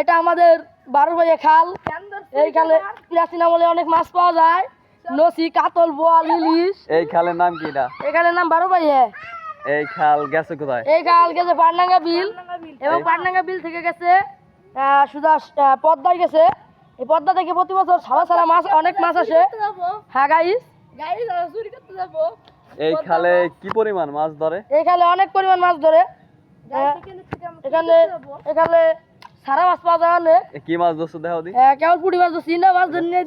এটা আমাদের বারো ভাইয়া খাল। এই খালে প্রাচীন আমলে অনেক মাছ পাওয়া যায়। নসি কাতল বোয়াল ইলিশ। এই খালের নাম কি এটা? এখানে নাম বারো ভাইয়া। এই খাল গেছে কোথায়? এই খাল গেছে পাটনাঙ্গা বিল। এবং পাটনাঙ্গা বিল থেকে গেছে আহ, সুদা পদ্মায় গেছে। এই পদ্মা থেকে প্রতি বছর সারা সারা মাছ অনেক মাছ আসে। হ্যাঁ গাইস এই খালে কি পরিমাণ মাছ ধরে? এই খালে অনেক পরিমাণ মাছ ধরে। এখানে এখানে সারা মাছ পাওয়া যায় অনেক কি মাছ ধরছো দেখো দি। কেমন পুটি মাছ ধরছি? না মাছ ধরে নিয়ে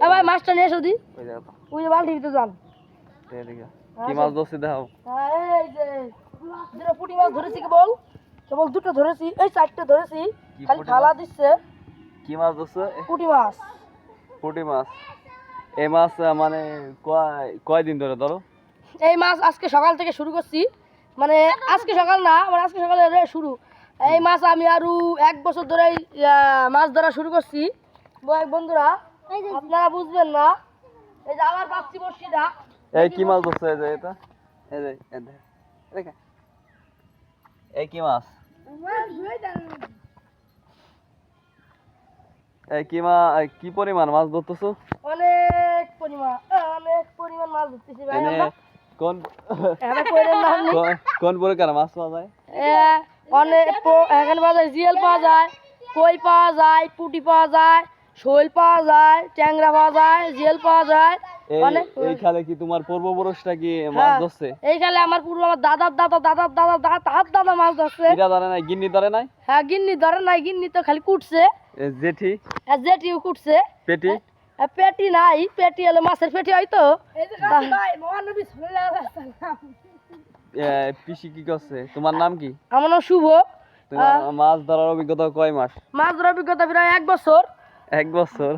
হ্যাঁ ভাই মাছটা নিয়ে এসো দি। ওই বালতি ভিতরে যান। কি মাছ ধরছি দেখো হ্যাঁ, এই যে দুটো পুঁটি মাছ ধরেছি কেবল। কেবল দুটো ধরেছি এই চারটে ধরেছি। খালি ফালা দিচ্ছে। কি মাছ ধরছো? পুঁটি মাছ। পুঁটি মাছ। এই মাছ মানে কয় কয়দিন ধরে ধরো? এই মাছ আজকে সকাল থেকে শুরু করছি। মানে আজকে সকাল না মানে আজকে সকালে শুরু। এই মাছ আমি আরও এক বছর ধরে মাছ ধরা শুরু করছি। বন্ধুরা আপনারা বুঝবেন না। এই যে আমার পাচ্ছি বর্ষিটা এই কি মাছ ধরছো? এই যে এটা। এই যে এই কি মাছ? এই কি মা কি পরিমাণ মাছ ধরতেছো? অনেক পরিমাণ অনেক পরিমাণ মাছ ধরতেছি ভাই আমরা। কোন। কোন- প্রকার মাছ পাওয়া যায়? অনেক প- এখানে পাওয়া যায় জিএল পাওয়া যায় কই পাওয়া যায় পুঁটি পাওয়া যায় শৈল পাওয়া যায় ট্যাংরা পাওয়া যায় জিএল পাওয়া যায় এই খালে কি তোমার পূর্বপুরুষটা কি মাছ হ্যাঁ, ধরছে? এই খালে আমার পূর্ব আমার দাদার দাদা দাদার দাদা দাদা দাদা মাছ ধরছে। এটা ধরে নাই গিন্নি ধরে নাই? হ্যাঁ গিন্নি ধরে নাই গিন্নি তো খালি কুটছে। জেঠি? জেটিও কুটছে। পেটি? পেটি নাই পেটি হলে মাছের পেটি হয়তো। পিসি কি করছে? তোমার নাম কি? আমার নাম শুভ। তোমার মাছ ধরার অভিজ্ঞতা কয় মাস? মাছ ধরার অভিজ্ঞতা প্রায় এক বছর। এক বছর?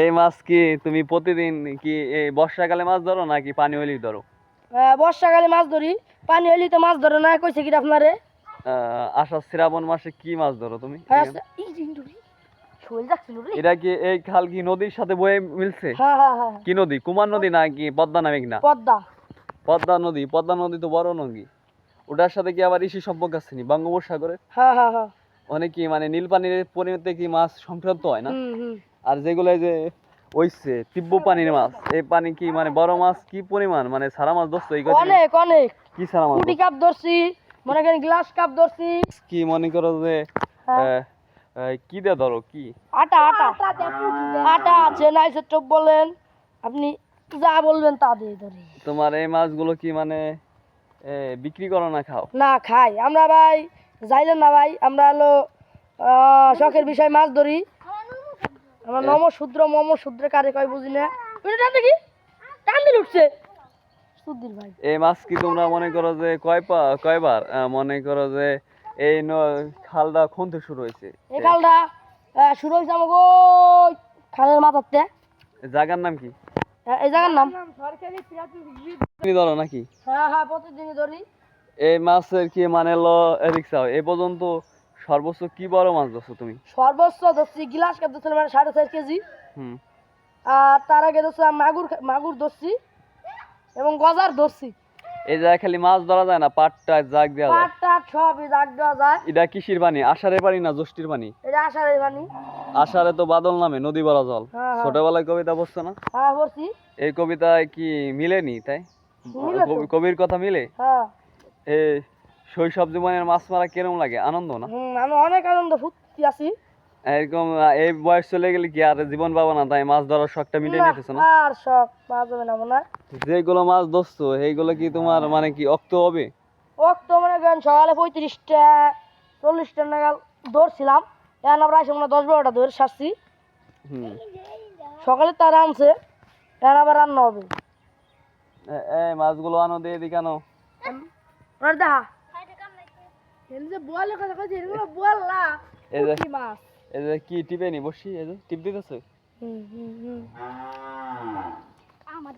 এই মাছ কি তুমি প্রতিদিন কি এই বর্ষাকালে মাছ ধরো নাকি পানি হলেই ধরো? বর্ষাকালে মাছ ধরি। পানি হলি তো মাছ ধরে না কইছে কি আপনারে? আষাঢ় শ্রাবণ মাসে কি মাছ ধরো তুমি? হ্যাঁ এটা কি এই খাল কি নদীর সাথে বয়ে মিলছে? হ্যাঁ হ্যাঁ হ্যাঁ। কি নদী? কুমার নদী নাকি পদ্মা না? পদ্মা। পদ্মা নদী পদ্মা নদী তো বড় নদী। ওটার সাথে কি আবার ইসি সম্পর্ক আছে নি? বঙ্গোপসাগরে হ্যাঁ হ্যাঁ হ্যাঁ অনেক কি মানে নীল পানির পরিণতে কি মাছ সম্পৃক্ত হয় না? আর যেগুলো এই যে ওইছে তিব্ব পানির মাছ এই পানি কি মানে বড় মাছ কি পরিমাণ? মানে সারা মাছ ধরছো এই অনেক অনেক। কি সারা মাছ? কুটি কাপ ধরছি মনে করেন গ্লাস কাপ ধরছি। কি মনে করো যে হ্যাঁ। কি দিয়ে ধরো কি? আটা আটা। আটা আছে নাইসের চোপ বলেন। আপনি যা বলবেন তা দিয়ে ধরি। তোমার এই মাছগুলো কি মানে বিক্রি করো না খাও? না খাই। আমরা ভাই যাইলেন না ভাই আমরা হলো শখের বিষয় মাছ ধরি। আমরা নম শূদ্র মম শূদ্র কারে কয় বুঝি না। টান দেখি টান দিল উঠছে সুদ্দির ভাই। এই মাছ কি তোমরা মনে করো যে কয় পা কয়বার মনে করো যে এই ন- খালটা খুনতে শুরু হয়েছে? এই খালটা শুরু হয়েছে আমাকে খালের মাথাতে। জায়গার নাম কি? এই জায়গার নাম? ধরো নাকি? হ্যাঁ হ্যাঁ প্রতিদিনই ধরি। এই মাছের কি মানে হলো রিক্সা? এই পর্যন্ত সর্বোচ্চ কি বড় মাছ ধরছো তুমি? সর্বোচ্চ ধরছি গিলাস কাপ ধরছিলাম মানে সাড়ে চার কেজি। হুম। আর তার আগে ধরছিলাম মাগুর মাগুর ধরছি। এবং গজার ধরছি। এই জায়গায় খালি মাছ ধরা যায় না? পাটটা জাগ দেওয়া যায়? পাট সবই দাগ দেওয়া যায়। এটা কিসির পানি? আষাঢ়ের পানি না জ্যৈষ্ঠীর পানি? এটা আষাঢ়ের পানি। আষাঢ়ে তো বাদল নামে নদী বলা জল। হ্যাঁ হ্যাঁ। ছোটবেলায় কবিতা পড়ছো না? হ্যাঁ এই কবিতায় কি মিলেনি তাই? কবির কথা মিলে? এই শৈশব জীবনের মাছ মারা কেরম লাগে? আনন্দ না? আমি অনেক আনন্দ ফুর্তি আছি। এরকম এই বয়স চলে গেলে কি আর জীবন পাবো না তাই মাছ ধরার শখটা মিটে না, নিতেছো না? আর সব পাওয়া যাবে না মনে যেগুলো মাছ ধরছো এইগুলো কি তোমার মানে কি অক্ত হবে? অক্ত মনে সকালে পঁয়ত্রিশটা চল্লিশটা নাগাল ধরছিলাম। এখন আমরা এসে মনে দশ বারোটা ধরে সারছি। হুম। সকালে তারা আনছে এখন আবার রান্না হবে। এই মাছগুলো আনো দিয়ে দি কেন দেখা। কি টিপে নি বসি এই যে টিপ দিতেছে। আমার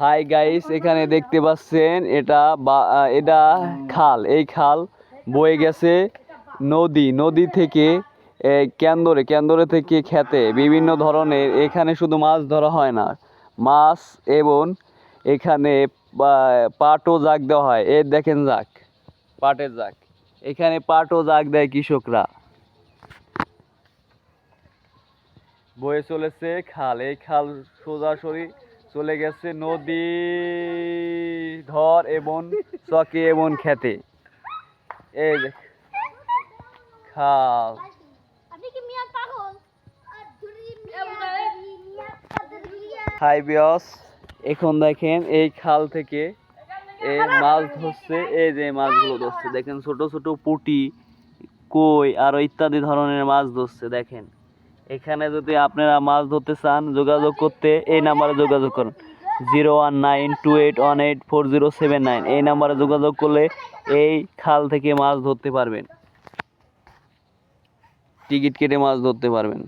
হাই গাইস এখানে দেখতে পাচ্ছেন এটা বা- আহ, এটা খাল। এই খাল বয়ে গেছে। নদী নদী থেকে কেন্দরে কেন্দরে থেকে খেতে, বিভিন্ন ধরনের, এখানে শুধু মাছ ধরা হয় না। মাছ এবং এখানে পাটও জাগ দেওয়া হয়। এই দেখেন জাক পাটের জাক এখানে পাটও জাগ দেয় কৃষকরা। বয়ে চলেছে খাল। এই খাল সোজাসুরি চলে গেছে নদী, ধর এবং চকে এবং খেতে। এই যে মিয়া হাই বিয়স এখন দেখেন এই খাল থেকে এই মাছ ধরছে এই যে মাছগুলো ধরছে। দেখেন ছোট ছোট পুঁটি কই আরও ইত্যাদি ধরনের মাছ ধরছে দেখেন। এখানে যদি আপনারা মাছ ধরতে চান যোগাযোগ করতে এই নাম্বারে যোগাযোগ করুন। Zero one nine two eight one eight four zero seven nine. এই নাম্বারে যোগাযোগ করলে এই খাল থেকে মাছ ধরতে পারবেন। টিকিট কেটে মাছ ধরতে পারবেন।